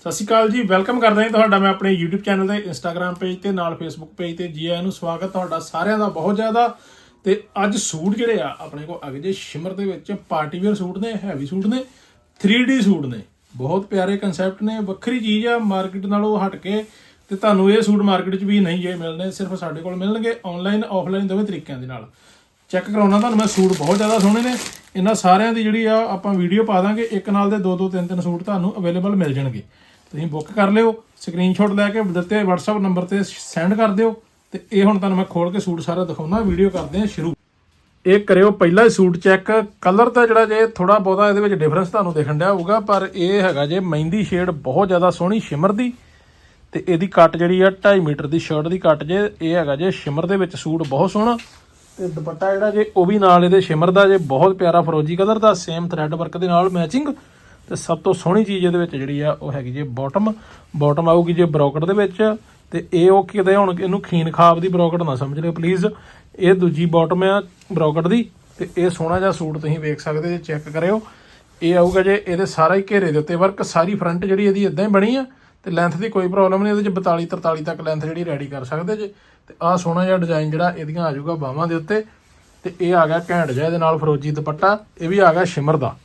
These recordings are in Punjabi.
ਸਤਿ ਸ਼੍ਰੀ ਅਕਾਲ ਜੀ, ਵੈਲਕਮ ਕਰਦਾ ਹਾਂ ਤੁਹਾਡਾ ਮੈਂ ਆਪਣੇ YouTube ਚੈਨਲ ਤੇ Instagram ਪੇਜ ਤੇ, ਨਾਲ Facebook ਪੇਜ ਤੇ, ਜੀ ਆਇਆਂ ਨੂੰ ਸਵਾਗਤ, ਤੁਹਾਡਾ ਸਾਰਿਆਂ ਦਾ ਬਹੁਤ ਜ਼ਿਆਦਾ। ਤੇ ਅੱਜ ਸੂਟ ਜਿਹੜੇ ਆ, ਆਪਣੇ ਕੋਲ ਅਗੇ ਜੇ ਸ਼ਿਮਰ ਦੇ ਵਿੱਚ, ਪਾਰਟੀ ਵੇਅਰ ਸੂਟ ਨੇ, ਹੈਵੀ ਸੂਟ ਨੇ 3D ਸੂਟ ਨੇ। ਬਹੁਤ ਪਿਆਰੇ ਕਨਸੈਪਟ ਨੇ, ਵੱਖਰੀ ਚੀਜ਼ ਆ ਮਾਰਕੀਟ ਨਾਲੋਂ ਹਟ ਕੇ, ਤੇ ਤੁਹਾਨੂੰ ਇਹ ਸੂਟ ਮਾਰਕੀਟ 'ਚ ਵੀ ਨਹੀਂ ਜੇ ਮਿਲਣੇ, ਸਿਰਫ ਸਾਡੇ ਕੋਲ ਮਿਲਣਗੇ ਆਨਲਾਈਨ ਆਫਲਾਈਨ ਦੋਵੇਂ ਤਰੀਕਿਆਂ ਦੇ ਨਾਲ। ਚੈੱਕ ਕਰਾਉਣਾ ਤੁਹਾਨੂੰ ਮੈਂ, ਸੂਟ ਬਹੁਤ ਜ਼ਿਆਦਾ ਸੋਹਣੇ ਨੇ। ਇਹਨਾਂ ਸਾਰਿਆਂ ਦੀ ਜਿਹੜੀ ਆ, ਆਪਾਂ ਵੀਡੀਓ ਪਾ ਦਾਂਗੇ, ਇੱਕ ਨਾਲ ਦੇ ਦੋ ਦੋ ਤਿੰਨ ਤਿੰਨ ਸੂਟ ਤੁਹਾਨੂੰ ਅਵੇਲੇਬਲ ਮਿਲ ਜਾਣਗੇ। ਤੁਸੀਂ ਬੁੱਕ ਕਰ ਲਿਓ ਸਕਰੀਨਸ਼ਾਟ ਲੈ ਕੇ ਦਿੱਤੇ WhatsApp ਨੰਬਰ ਤੇ ਸੈਂਡ ਕਰ ਦਿਓ ਤੇ ਇਹ ਹੁਣ ਤੁਹਾਨੂੰ ਮੈਂ ਖੋਲ ਕੇ ਸੂਟ ਸਾਰਾ ਦਿਖਾਉਣਾ ਵੀਡੀਓ ਕਰਦੇ ਹਾਂ ਸ਼ੁਰੂ। ਇਹ ਕਰਿਓ, ਪਹਿਲਾ ਹੀ ਸੂਟ ਚੈੱਕ ਕਲਰ ਤਾਂ ਜਿਹੜਾ ਜੇ ਥੋੜਾ ਬਹੁਤਾ ਇਹਦੇ ਵਿੱਚ ਡਿਫਰੈਂਸ ਤੁਹਾਨੂੰ ਦੇਖਣ ਡਿਆ ਹੋਊਗਾ, ਪਰ ਇਹ ਹੈਗਾ ਜੇ ਮਹਿੰਦੀ ਸ਼ੇਡ ਬਹੁਤ ਜ਼ਿਆਦਾ ਸੋਹਣੀ ਸ਼ਿਮਰ ਦੀ, ਤੇ ਇਹਦੀ ਕੱਟ ਜਿਹੜੀ ਆ 2.5 ਮੀਟਰ ਦੀ ਸ਼ਰਟ ਦੀ ਕੱਟ ਜੇ, ਇਹ ਹੈਗਾ ਜੇ ਸ਼ਿਮਰ ਦੇ ਵਿੱਚ ਸੂਟ ਬਹੁਤ ਸੋਹਣਾ, ਤੇ ਦੁਪੱਟਾ ਜਿਹੜਾ ਜੇ ਉਹ ਵੀ ਨਾਲ ਇਹਦੇ ਸ਼ਿਮਰ ਦਾ ਜੇ ਬਹੁਤ ਪਿਆਰਾ ਫਰੋਜੀ ਕਲਰ ਦਾ ਸੇਮ ਥ੍ਰੈਡ ਵਰਕ ਦੇ ਨਾਲ ਮੈਚਿੰਗ ਤੇ ਸਭ ਤੋਂ ਸੋਹਣੀ ਚੀਜ਼ ਇਹਦੇ ਵਿੱਚ ਜਿਹੜੀ ਆ, ਉਹ ਹੈਗੀ ਜੇ ਬਾਟਮ ਬਾਟਮ ਆਊਗੀ ਜੇ ਬ੍ਰੋਕਟ ਦੇ ਵਿੱਚ, ਤੇ ਇਹ ਉਹ ਕਿਤੇ ਹੁਣ ਇਹਨੂੰ ਖੀਨ ਖਾਬ ਦੀ ਬ੍ਰੋਕਟ ਨਾ ਸਮਝ ਲਿਓ ਪਲੀਜ਼ ਇਹ ਦੂਜੀ ਬਾਟਮ ਆ ਬ੍ਰੋਕਟ ਦੀ, ਤੇ ਇਹ ਸੋਹਣਾ ਜਿਹਾ ਸੂਟ ਤੁਸੀਂ ਵੇਖ ਸਕਦੇ ਜੇ ਚੈੱਕ ਕਰਿਓ। ਇਹ ਆਊਗਾ ਜੇ ਇਹਦੇ ਸਾਰਾ ਹੀ ਘੇਰੇ ਦੇ ਉੱਤੇ ਵਰਕ ਸਾਰੀ ਫਰੰਟ ਜਿਹੜੀ ਇਹਦੀ ਇਦਾਂ ਹੀ ਬਣੀ ਆ, ਤੇ ਲੈਂਥ ਦੀ ਕੋਈ ਪ੍ਰੋਬਲਮ ਨਹੀਂ, ਇਹਦੇ ਚ 42 43 ਤੱਕ ਲੈਂਥ ਜਿਹੜੀ ਰੈਡੀ ਕਰ ਸਕਦੇ ਜੇ। ਤੇ ਆਹ ਸੋਹਣਾ ਜਿਹਾ ਡਿਜ਼ਾਈਨ ਜਿਹੜਾ ਇਹਦੀਆਂ ਆ ਜਾਊਗਾ ਬਾਹਾਂ ਦੇ ਉੱਤੇ, ਤੇ ਇਹ ਆ ਗਿਆ ਘੈਂਟ ਜਿਹਾ ਇਹਦੇ ਨਾਲ ਫਰੋਜੀ ਦੁਪੱਟਾ, ਇਹ ਵੀ ਆ ਗਿਆ ਸ਼ਿਮਰ ਦਾ।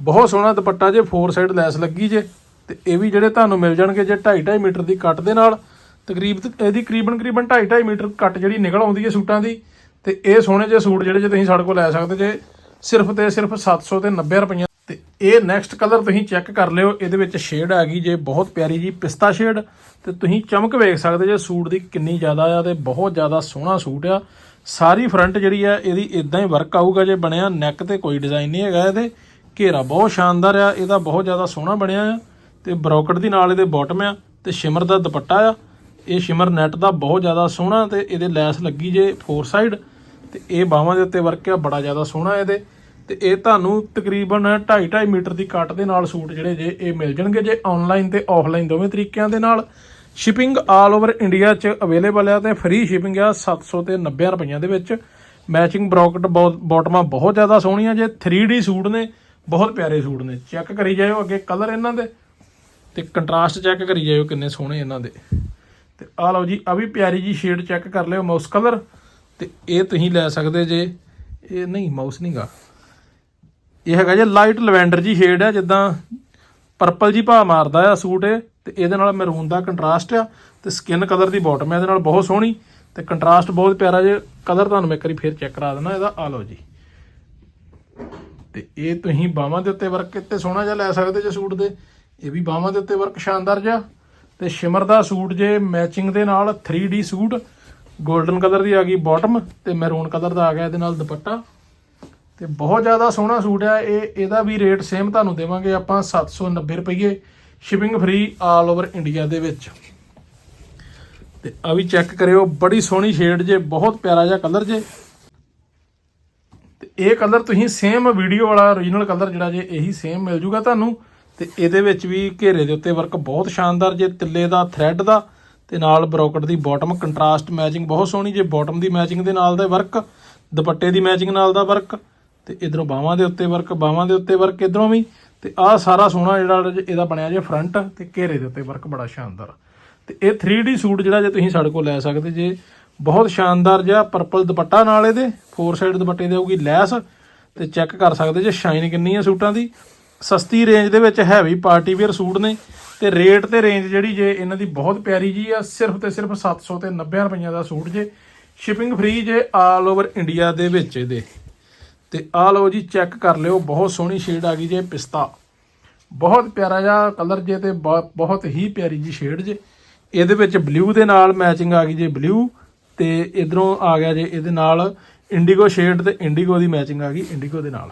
ਬਹੁਤ ਸੋਹਣਾ ਦੁਪੱਟਾ ਜੇ ਫੋਰ ਸਾਈਡ ਲੈਸ ਲੱਗੀ ਜੇ, ਤੇ ਇਹ ਵੀ ਜਿਹੜੇ ਤੁਹਾਨੂੰ ਮਿਲ ਜਾਣਗੇ ਜੇ 2.5 2.5 ਮੀਟਰ ਦੀ ਕੱਟ ਦੇ ਨਾਲ, ਤਕਰੀਬ ਇਹਦੀ ਕਰੀਬਨ ਕਰੀਬਨ 2.5 2.5 ਮੀਟਰ ਕੱਟ ਜਿਹੜੀ ਨਿਕਲ ਆਉਂਦੀ ਹੈ ਸੂਟਾਂ ਦੀ, ਤੇ ਇਹ ਸੋਹਣੇ ਜਿਹੇ ਸੂਟ ਜਿਹੜੇ ਜੇ ਤੁਸੀਂ ਸਾਡੇ ਕੋਲ ਲੈ ਸਕਦੇ ਜੇ, ਸਿਰਫ ਤੇ ਸਿਰਫ 700 ਤੇ 90 ਰੁਪਈਆ। ਤੇ ਇਹ ਨੈਕਸਟ ਕਲਰ ਤੁਸੀਂ ਚੈੱਕ ਕਰ ਲਿਓ, ਇਹਦੇ ਵਿੱਚ ਸ਼ੇਡ ਆ ਗਈ ਜੇ, ਬਹੁਤ ਪਿਆਰੀ ਜੀ ਪਿਸਤਾ ਸ਼ੇਡ ਤੇ ਤੁਸੀਂ ਚਮਕ ਵੇਖ ਸਕਦੇ ਜੇ ਸੂਟ ਦੀ ਕਿੰਨੀ ਜ਼ਿਆਦਾ ਆ ਤੇ ਬਹੁਤ ਜ਼ਿਆਦਾ ਸੋਹਣਾ ਸੂਟ ਆ। ਸਾਰੀ ਫਰੰਟ ਜਿਹੜੀ ਆ, ਇਹਦੀ ਇਦਾਂ ਹੀ ਵਰਕ ਆਊਗਾ ਜੇ ਬਣਿਆ ਨੈਕ ਤੇ ਕੋਈ ਡਿਜ਼ਾਈਨ ਨਹੀਂ ਹੈਗਾ ਇਹਦੇ। ਘੇਰਾ ਬਹੁਤ ਸ਼ਾਨਦਾਰ ਆ, ਇਹਦਾ ਬਹੁਤ ਜ਼ਿਆਦਾ ਸੋਹਣਾ ਬਣਿਆ ਆ ਤੇ ਬਰੋਕਟ ਦੀ ਨਾਲ ਇਹਦੇ ਬਾਟਮ ਆ ਤੇ ਸ਼ਿਮਰ ਦਾ ਦੁਪੱਟਾ ਆ। ਇਹ ਸ਼ਿਮਰ ਨੈਟ ਦਾ ਬਹੁਤ ਜ਼ਿਆਦਾ ਸੋਹਣਾ ਤੇ ਇਹਦੇ ਲੈਸ ਲੱਗੀ ਜੇ ਫੋਰ ਸਾਈਡ ਤੇ ਇਹ ਬਾਹਾਂ ਦੇ ਉੱਤੇ ਵਰਕ ਆ, ਬੜਾ ਜ਼ਿਆਦਾ ਸੋਹਣਾ ਇਹਦੇ। ਤੇ ਇਹ ਤੁਹਾਨੂੰ ਤਕਰੀਬਨ 2.5 2.5 ਮੀਟਰ ਦੀ ਕੱਟ ਦੇ ਨਾਲ ਸੂਟ ਜਿਹੜੇ ਜੇ ਇਹ ਮਿਲ ਜਾਣਗੇ ਜੇ ਆਨਲਾਈਨ ਤੇ ਆਫਲਾਈਨ ਦੋਵੇਂ ਤਰੀਕਿਆਂ ਦੇ ਨਾਲ। ਸ਼ਿਪਿੰਗ ਆਲ ਓਵਰ ਇੰਡੀਆ 'ਚ ਅਵੇਲੇਬਲ ਆ ਤੇ ਫ੍ਰੀ ਸ਼ਿਪਿੰਗ ਆ 700 ਤੇ 90 ਰੁਪਈਆਂ ਦੇ ਵਿੱਚ। ਮੈਚਿੰਗ ਬ੍ਰੋਕਟ ਬਾਟਮਾਂ ਬਹੁਤ ਜ਼ਿਆਦਾ ਸੋਹਣੀਆਂ ਜੇ। 3D ਸੂਟ ਨੇ। ਬਹੁਤ ਪਿਆਰੇ ਸੂਟ ਨੇ। ਚੈੱਕ ਕਰੀ ਜਾਇਓ ਅੱਗੇ ਕਲਰ ਇਹਨਾਂ ਦੇ ਤੇ ਕੰਟਰਾਸਟ ਚੈੱਕ ਕਰੀ ਜਾਇਓ ਕਿੰਨੇ ਸੋਹਣੇ ਇਹਨਾਂ ਦੇ। ਤੇ ਆ ਲਓ ਜੀ ਆ ਵੀ ਪਿਆਰੀ ਜੀ ਸ਼ੇਡ ਚੈੱਕ ਕਰ ਲਿਓ ਮਾਊਸ ਕਲਰ ਤੇ ਇਹ ਤੁਸੀਂ ਲੈ ਸਕਦੇ ਜੇ, ਇਹ ਨਹੀਂ ਮਾਊਸ ਨਹੀਂਗਾ ਇਹ ਹੈਗਾ ਜੇ ਲਾਈਟ ਲਵੈਂਡਰ ਜੀ ਸ਼ੇਡ ਹੈ ਜਿੱਦਾਂ ਪਰਪਲ ਜੀ ਭਾ ਮਾਰਦਾ ਆ ਸੂਟ ਇਹ, ਤੇ ਇਹਦੇ ਨਾਲ ਮੈਰੂਨ ਦਾ ਕੰਟਰਾਸਟ ਆ, ਤੇ ਸਕਿਨ ਕਲਰ ਦੀ ਬਾਟਮ ਹੈ ਇਹਦੇ ਨਾਲ ਬਹੁਤ ਸੋਹਣੀ। ਤੇ ਕੰਟਰਾਸਟ ਬਹੁਤ ਪਿਆਰਾ ਜੇ ਕਲਰ ਤੁਹਾਨੂੰ ਮੈਂ ਇੱਕ ਵਾਰੀ ਫੇਰ ਚੈੱਕ ਕਰਾ ਦਿੰਦਾ, ਇਹਦਾ ਆ ਲਓ ਜੀ। ਤੇ ਇਹ ਤੁਸੀਂ ਬਾਹਾਂ ਦੇ ਉੱਤੇ ਵਰਕ ਕਿਤੇ, ਸੋਹਣਾ ਜਿਹਾ ਲੈ ਸਕਦੇ ਜੇ ਸੂਟ ਦੇ। ਇਹ ਵੀ ਬਾਹਾਂ ਦੇ ਉੱਤੇ ਵਰਕ ਸ਼ਾਨਦਾਰ ਜਿਹਾ। ਤੇ ਸ਼ਿਮਰ ਦਾ ਸੂਟ ਜੇ ਮੈਚਿੰਗ ਦੇ ਨਾਲ 3D ਸੂਟ 골ਡਨ ਕਲਰ ਦੀ ਆ ਗਈ ਬਾਟਮ ਤੇ ਮੈਰੂਨ ਕਲਰ ਦਾ ਆ ਗਿਆ ਇਹਦੇ ਨਾਲ ਦੁਪੱਟਾ। ਤੇ ਬਹੁਤ ਜ਼ਿਆਦਾ ਸੋਹਣਾ ਸੂਟ ਆ, ਇਹ, ਇਹਦਾ ਵੀ ਰੇਟ ਸੇਮ ਤੁਹਾਨੂੰ ਦੇਵਾਂਗੇ ਆਪਾਂ 790 ਰੁਪਏ shipping free all over India ਦੇ ਵਿੱਚ। ਤੇ ਆ ਵੀ ਚੈੱਕ ਕਰਿਓ, ਬੜੀ ਸੋਹਣੀ ਸ਼ੇਡ ਜੇ, ਬਹੁਤ ਪਿਆਰਾ ਜਿਹਾ ਕਲਰ ਜੇ। ਤੇ ਇਹ ਕਲਰ ਤੁਸੀਂ ਸੇਮ ਵੀਡੀਓ ਵਾਲਾ origignal ਕਲਰ ਜਿਹੜਾ ਜੇ ਇਹੀ ਸੇਮ ਮਿਲ ਜੂਗਾ ਤੁਹਾਨੂੰ, ਤੇ ਇਹਦੇ ਵਿੱਚ ਵੀ ਘੇਰੇ ਦੇ ਉੱਤੇ ਵਰਕ ਬਹੁਤ ਸ਼ਾਨਦਾਰ ਜੇ ਤਿੱਲੇ ਦਾ ਥ੍ਰੈਡ ਦਾ, ਤੇ ਨਾਲ ਬ੍ਰੋਕਟ ਦੀ ਬਾਟਮ ਕੰਟਰਾਸਟ ਮੈਚਿੰਗ ਬਹੁਤ ਸੋਹਣੀ ਜੇ ਬਾਟਮ ਦੀ ਮੈਚਿੰਗ ਦੇ ਨਾਲ ਦਾ ਵਰਕ ਦੁਪੱਟੇ ਦੀ ਮੈਚਿੰਗ ਨਾਲ ਦਾ ਵਰਕ ਤੇ ਇਧਰੋਂ ਬਾਹਾਂ ਦੇ ਉੱਤੇ ਵਰਕ ਬਾਹਾਂ ਦੇ ਉੱਤੇ ਵਰਕ ਇਧਰੋਂ ਵੀ, ਤੇ ਆਹ ਸਾਰਾ ਸੋਹਣਾ ਜਿਹੜਾ ਇਹਦਾ ਬਣਿਆ ਜੇ ਫਰੰਟ ਤੇ ਘੇਰੇ ਦੇ ਉੱਤੇ ਵਰਕ ਬੜਾ ਸ਼ਾਨਦਾਰ। ਤੇ ਇਹ 3D ਸੂਟ ਜਿਹੜਾ ਜੇ ਤੁਸੀਂ ਸਾਡੇ ਕੋਲ ਲੈ ਸਕਦੇ ਜੇ ਬਹੁਤ ਸ਼ਾਨਦਾਰ ਜਿਹਾ ਪਰਪਲ ਦੁਪੱਟਾ ਨਾਲ ਇਹਦੇ ਫੋਰ ਸਾਈਡ ਦੁਪੱਟੇ ਦੇ ਆਊਗੀ ਲੈਸ, ਤੇ ਚੈੱਕ ਕਰ ਸਕਦੇ ਜੇ ਸ਼ਾਈਨ ਕਿੰਨੀ ਹੈ ਸੂਟਾਂ ਦੀ। ਸਸਤੀ ਰੇਂਜ ਦੇ ਵਿੱਚ ਹੈਵੀ ਪਾਰਟੀ ਵੇਅਰ ਸੂਟ ਨੇ, ਤੇ ਰੇਟ ਤੇ ਰੇਂਜ ਜਿਹੜੀ ਜੇ ਇਹਨਾਂ ਦੀ ਬਹੁਤ ਪਿਆਰੀ ਜੀ ਆ, ਸਿਰਫ ਤੇ ਸਿਰਫ 700 ਤੇ 90 ਰੁਪਈਆ ਦਾ ਸੂਟ ਜੇ। ਸ਼ਿਪਿੰਗ ਫ੍ਰੀ ਜੇ ਆਲ ਓਵਰ ਇੰਡੀਆ ਦੇ ਵਿੱਚ ਇਹਦੇ। ਤੇ ਆਹ ਲਓ ਜੀ ਚੈੱਕ ਕਰ ਲਿਓ, ਬਹੁਤ ਸੋਹਣੀ ਸ਼ੇਡ ਆ ਗਈ ਜੇ, ਪਿਸਤਾ। ਬਹੁਤ ਪਿਆਰਾ ਜਿਹਾ ਕਲਰ ਜੇ ਤੇ ਬਹੁ- ਬਹੁਤ ਹੀ ਪਿਆਰੀ ਜੀ ਸ਼ੇਡ ਜੇ। ਇਹਦੇ ਵਿੱਚ ਬਲੂ ਦੇ ਨਾਲ ਮੈਚਿੰਗ ਆ ਗਈ ਜੇ ਬਲੂ ਤੇ ਇਧਰੋਂ ਆ ਗਿਆ ਜੇ ਇਹਦੇ ਨਾਲ ਇੰਡੀਗੋ ਸ਼ੇਡ ਤੇ ਇੰਡੀਗੋ ਦੀ ਮੈਚਿੰਗ ਆ ਗਈ ਇੰਡੀਗੋ ਦੇ ਨਾਲ।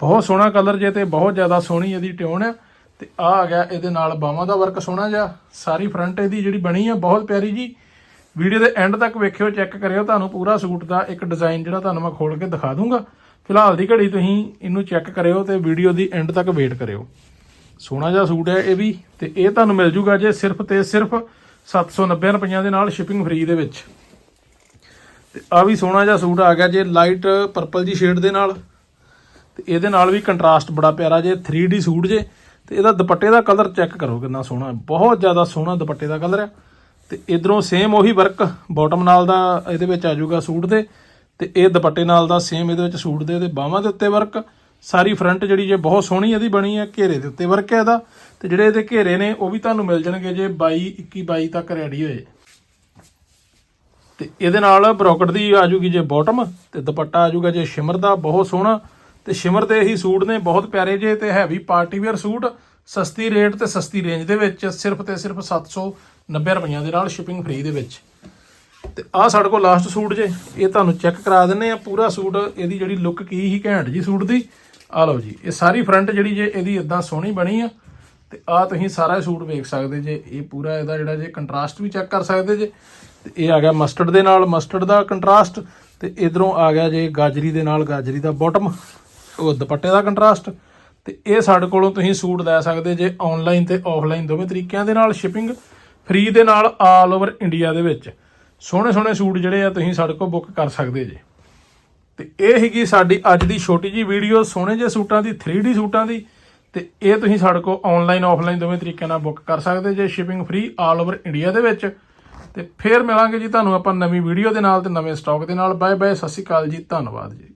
ਬਹੁਤ ਸੋਹਣਾ ਕਲਰ ਜੇ ਤੇ ਬਹੁਤ ਜ਼ਿਆਦਾ ਸੋਹਣੀ ਇਹਦੀ ਟਿਊਨ ਆ। ਤੇ ਆ ਆ ਗਿਆ ਇਹਦੇ ਨਾਲ ਬਾਹਾਂ ਦਾ ਵਰਕ ਸੋਹਣਾ ਜਿਹਾ। ਸਾਰੀ ਫਰੰਟ ਇਹਦੀ ਜਿਹੜੀ ਬਣੀ ਆ, ਬਹੁਤ ਪਿਆਰੀ ਜੀ। ਵੀਡੀਓ ਦੇ ਐਂਡ ਤੱਕ ਵੇਖਿਓ ਚੈੱਕ ਕਰਿਓ, ਤੁਹਾਨੂੰ ਪੂਰਾ ਸੂਟ ਦਾ ਇੱਕ ਡਿਜ਼ਾਈਨ ਜਿਹੜਾ ਤੁਹਾਨੂੰ ਮੈਂ ਖੋਲ ਕੇ ਦਿਖਾ ਦੂੰਗਾ। ਫਿਲਹਾਲ ਦੀ ਘੜੀ ਤੁਸੀਂ ਇਹਨੂੰ ਚੈੱਕ ਕਰਿਓ ਤੇ ਵੀਡੀਓ ਦੀ ਐਂਡ ਤੱਕ ਵੇਟ ਕਰਿਓ। ਸੋਹਣਾ ਜਿਹਾ ਸੂਟ ਹੈ ਇਹ ਵੀ। ਤੇ ਇਹ ਤੁਹਾਨੂੰ ਮਿਲ ਜੂਗਾ ਜੇ ਸਿਰਫ ਤੇ ਸਿਰਫ 790 ਰੁਪਈਆਂ ਦੇ ਨਾਲ ਸ਼ਿਪਿੰਗ ਫ੍ਰੀ ਦੇ ਵਿੱਚ। ਤੇ ਆ ਵੀ ਸੋਹਣਾ ਜਿਹਾ ਸੂਟ ਆ ਗਿਆ ਜੇ ਲਾਈਟ ਪਰਪਲ ਜੀ ਸ਼ੇਡ ਦੇ ਨਾਲ। ਤੇ ਇਹਦੇ ਨਾਲ ਵੀ ਕੰਟਰਾਸਟ ਬੜਾ ਪਿਆਰਾ ਜੇ 3D ਸੂਟ ਜੇ। ਤੇ ਇਹਦਾ ਦੁਪੱਟੇ ਦਾ ਕਲਰ ਚੈੱਕ ਕਰੋ ਕਿੰਨਾ ਸੋਹਣਾ, ਬਹੁਤ ਜ਼ਿਆਦਾ ਸੋਹਣਾ ਦੁਪੱਟੇ ਦਾ ਕਲਰ ਆ। ਤੇ ਇਧਰੋਂ ਸੇਮ ਉਹੀ ਵਰਕ ਬਾਟਮ ਨਾਲ ਦਾ ਇਹਦੇ ਵਿੱਚ ਆ ਜਾਊਗਾ ਸੂਟ ਦੇ। ਤੇ ਇਹ ਦੁਪੱਟੇ ਨਾਲ ਦਾ ਸੇਮ ਇਹਦੇ ਵਿੱਚ ਸੂਟ ਦੇ, ਤੇ ਬਾਹਾਂ ਦੇ ਉੱਤੇ ਵਰਕ ਸਾਰੀ ਫਰੰਟ ਜਿਹੜੀ ਜੇ ਬਹੁਤ ਸੋਹਣੀ ਇਹਦੀ ਬਣੀ ਹੈ, ਘੇਰੇ ਦੇ ਉੱਤੇ ਵਰਕ ਹੈ ਇਹਦਾ। ਤੇ ਜਿਹੜੇ ਇਹਦੇ ਘੇਰੇ ਨੇ, ਉਹ ਵੀ ਤੁਹਾਨੂੰ ਮਿਲ ਜਾਣਗੇ ਜੇ 22 21 22 ਤੱਕ ਰੈਡੀ ਹੋਏ। ਤੇ ਇਹਦੇ ਨਾਲ ਬਰੋਕਟ ਦੀ ਆ ਜੂਗੀ ਜੇ ਬਾਟਮ ਤੇ ਦੁਪੱਟਾ ਆ ਜੂਗਾ ਜੇ ਸ਼ਿਮਰ ਦਾ, ਬਹੁਤ ਸੋਹਣਾ। ਤੇ ਸ਼ਿਮਰ ਦੇ ਹੀ ਸੂਟ ਨੇ, ਬਹੁਤ ਪਿਆਰੇ ਜੇ ਤੇ ਹੈਵੀ ਪਾਰਟੀ ਵੇਅਰ ਸੂਟ। ਸਸਤੀ ਰੇਟ ਤੇ ਸਸਤੀ ਰੇਂਜ ਦੇ ਵਿੱਚ, ਸਿਰਫ ਤੇ ਸਿਰਫ 790 ਰੁਪਈਆਂ ਦੇ ਨਾਲ ਸ਼ਿਪਿੰਗ ਫ੍ਰੀ ਦੇ ਵਿੱਚ। ਤੇ ਆਹ ਸਾਡੇ ਕੋਲ ਲਾਸਟ ਸੂਟ ਜੇ, ਇਹ ਤੁਹਾਨੂੰ ਚੈੱਕ ਕਰਾ ਦਿੰਨੇ ਆ, ਪੂਰਾ ਸੂਟ, ਇਹਦੀ ਜਿਹੜੀ ਲੁੱਕ ਕੀ ਹੀ ਘੈਂਟ ਜੀ ਸੂਟ ਦੀ। ਆ ਲਓ ਜੀ, ਇਹ ਸਾਰੀ ਫਰੰਟ ਜਿਹੜੀ ਜੇ ਇਹਦੀ ਇਦਾਂ ਸੋਹਣੀ ਬਣੀ ਆ, ਤੇ ਆ ਤੁਸੀਂ ਸਾਰਾ ਸੂਟ ਵੇਖ ਸਕਦੇ ਜੇ, ਇਹ ਪੂਰਾ ਇਹਦਾ ਜਿਹੜਾ ਜੇ ਕੰਟਰਾਸਟ ਵੀ ਚੈੱਕ ਕਰ ਸਕਦੇ ਜੇ, ਤੇ ਇਹ ਆ ਗਿਆ ਮਸਟਰਡ ਦੇ ਨਾਲ ਮਸਟਰਡ ਦਾ ਕੰਟਰਾਸਟ ਤੇ ਇਧਰੋਂ ਆ ਗਿਆ ਜੇ ਗਾਜਰੀ ਦੇ ਨਾਲ ਗਾਜਰੀ ਦਾ ਬਾਟਮ ਉਹ ਦੁਪੱਟੇ ਦਾ ਕੰਟਰਾਸਟ ਤੇ ਇਹ ਸਾਡੇ ਕੋਲੋਂ ਤੁਸੀਂ ਸੂਟ ਲੈ ਸਕਦੇ ਜੇ ਆਨਲਾਈਨ ਤੇ ਆਫਲਾਈਨ ਦੋਵੇਂ ਤਰੀਕਿਆਂ ਦੇ ਨਾਲ ਸ਼ਿਪਿੰਗ ਫ੍ਰੀ ਦੇ ਨਾਲ ਆਲ ਓਵਰ ਇੰਡੀਆ ਦੇ ਵਿੱਚ। ਸੋਹਣੇ ਸੋਹਣੇ ਸੂਟ ਜਿਹੜੇ ਆ ਤੁਸੀਂ ਸਾਡੇ ਕੋਲ ਬੁੱਕ ਕਰ ਸਕਦੇ ਜੇ। ਤੇ ਇਹ ਹੈਗੀ ਸਾਡੀ ਅੱਜ ਦੀ ਛੋਟੀ ਜੀ ਵੀਡੀਓ ਸੋਹਣੇ ਜਿਹੇ ਸੂਟਾਂ ਦੀ 3D ਸੂਟਾਂ ਦੀ, ਤੇ ਇਹ ਤੁਸੀਂ ਸਾਡੇ ਕੋਲ ਆਨਲਾਈਨ ਆਫਲਾਈਨ ਦੋਵੇਂ ਤਰੀਕੇ ਨਾਲ ਬੁੱਕ ਕਰ ਸਕਦੇ ਜੇ shipping free all over India ਦੇ ਵਿੱਚ। ਤੇ ਫੇਰ ਮਿਲਾਂਗੇ ਜੀ ਤੁਹਾਨੂੰ ਆਪਾਂ ਨਵੀਂ ਵੀਡੀਓ ਦੇ ਨਾਲ ਤੇ ਨਵੇਂ ਸਟਾਕ ਦੇ ਨਾਲ। ਬਾਏ ਬਾਏ ਸਤਿ ਸ਼੍ਰੀ ਅਕਾਲ ਜੀ, ਧੰਨਵਾਦ ਜੀ।